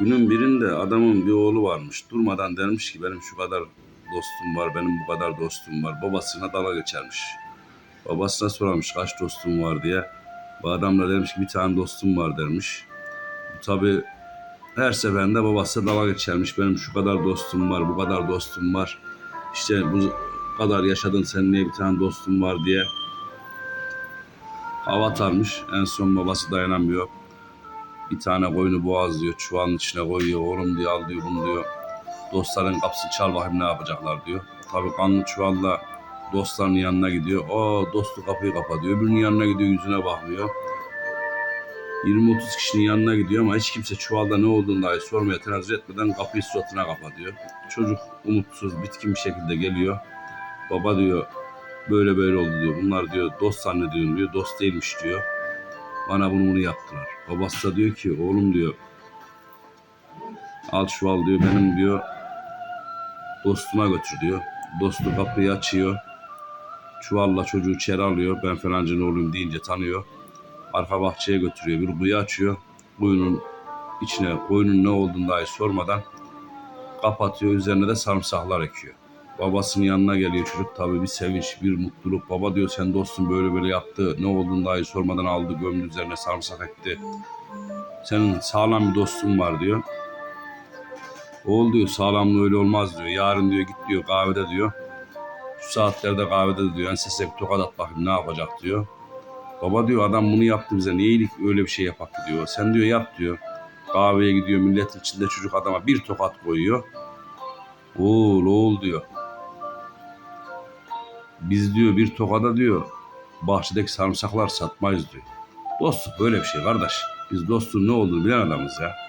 Günün birinde adamın bir oğlu varmış. Durmadan dermiş ki benim şu kadar dostum var, benim bu kadar dostum var. Babasına dala geçermiş. Babasına sorarmış kaç dostum var diye. Bu adam da demiş ki bir tane dostum var dermiş. Tabi her seferinde babası dala geçermiş. Benim şu kadar dostum var, bu kadar dostum var. İşte bu kadar yaşadın sen niye bir tane dostum var diye. Hava atarmış. En son babası dayanamıyor. Bir tane koyunu boğazlıyor, çuvalın içine koyuyor. Oğlum diyor al diyor bunu diyor. Dostların kapısını çal bakayım ne yapacaklar diyor. Tabii kanlı çuvalla dostlarının yanına gidiyor. O dostu kapıyı kapatıyor. Öbürünün yanına gidiyor yüzüne bakmıyor. 20-30 kişinin yanına gidiyor ama hiç kimse çuvalda ne olduğunu dahi sormaya tenezzül etmeden kapıyı suratına kapatıyor. Çocuk umutsuz, bitkin bir şekilde geliyor. Baba diyor böyle böyle oldu diyor. Bunlar diyor dost zannediyorum diyor. Dost değilmiş diyor. Bana bunu bunu yaptılar. Babası da diyor ki oğlum diyor al çuval diyor benim diyor dostuma götür diyor. Dostu kapıyı açıyor. Çuvalla çocuğu içeri alıyor. Ben falancının oğluyum deyince tanıyor. Arka bahçeye götürüyor. Bir kuyu açıyor. Kuyunun içine koyunun ne olduğunu dahi sormadan kapatıyor. Üzerine de sarımsaklar ekiyor. Babasının yanına geliyor çocuk tabii bir sevinç, bir mutluluk. Baba diyor sen dostun böyle böyle yaptı. Ne olduğunu dahi sormadan aldı gömdü üzerine sarımsak etti. Senin sağlam bir dostun var diyor. Oğul diyor sağlamlığı öyle olmaz diyor. Yarın diyor git diyor kahvede diyor. Şu saatlerde kahvede diyor ensesine bir tokat at bakayım ne yapacak diyor. Baba diyor adam bunu yaptı bize niye iyilik öyle bir şey yapaktı diyor. Sen diyor yap diyor. Kahveye gidiyor milletin içinde çocuk adama bir tokat koyuyor. Oğul oğul diyor. Biz diyor bir tokada diyor bahçedeki sarımsaklar satmayız diyor. Dostluk böyle bir şey kardeş. Biz dostluğun ne olduğunu bilen adamız ya.